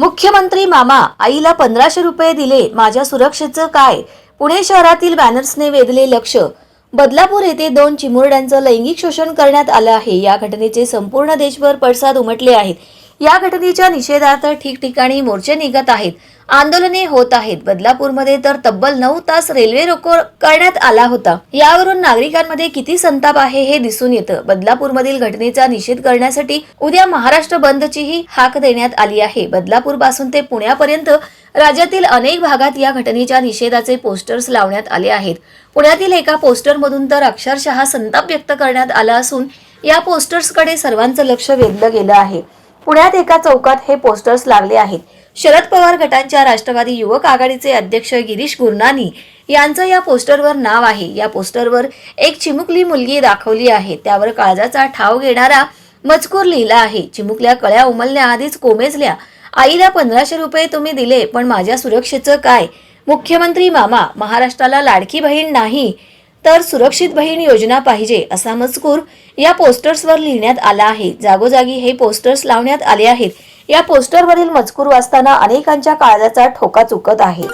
मुख्यमंत्री मामा आईला पंधराशे रुपये दिले माझ्या सुरक्षेचं काय? पुणे शहरातील बॅनर्सने वेधले लक्ष. बदलापूर येथे दोन चिमुरड्यांचं लैंगिक शोषण करण्यात आलं आहे. या घटनेचे संपूर्ण देशभर पडसाद उमटले आहेत. या घटनेच्या निषेधार्थ ठिकठिकाणी मोर्चे निघत आहेत. आंदोलने होत आहेत. बदलापूरमध्ये तर तब्बल नऊ तास रेल्वे रोको करण्यात आला होता. यावरून नागरिकांमध्ये किती संताप आहे हे दिसून येतं. बदलापूरमधील घटनेचा निषेध करण्यासाठी उद्या महाराष्ट्र बंदचीही हाक देण्यात आली आहे. बदलापूरपासून ते पुण्यापर्यंत राज्यातील अनेक भागात या घटनेच्या निषेधाचे पोस्टर्स लावण्यात आले आहेत. पुण्यातील एका पोस्टरमधून तर अक्षरशः संताप व्यक्त करण्यात आला असून या पोस्टर्सकडे सर्वांचं लक्ष वेधलं गेलं आहे. पुण्यात एका चौकात हे पोस्टर्स लागले आहेत. शरद पवार गटांच्या राष्ट्रवादी युवक आघाडीचे अध्यक्ष गिरीश गुरनानी यांचं या पोस्टरवर नाव आहे. या पोस्टरवर एक चिमुकली मुलगी दाखवली आहे. त्यावर काळजाचा ठाव घेणारा मजकूर लिहिला आहे. चिमुकल्या कळ्या उमलण्याआधीच कोमेजल्या आईला पंधराशे रुपये तुम्ही दिले पण माझ्या सुरक्षेचं काय? मुख्यमंत्री मामा महाराष्ट्राला लाडकी बहीण नाही. तर सुरक्षित बहीण योजना पाहिजे असा मजकूर या पोस्टर्सवर लिहिण्यात आला आहे. जागोजागी हे पोस्टर्स लावण्यात आले आहेत. या पोस्टरवरील मजकूर वाचताना अनेकांच्या काळजाचा ठोका चुकत आहे.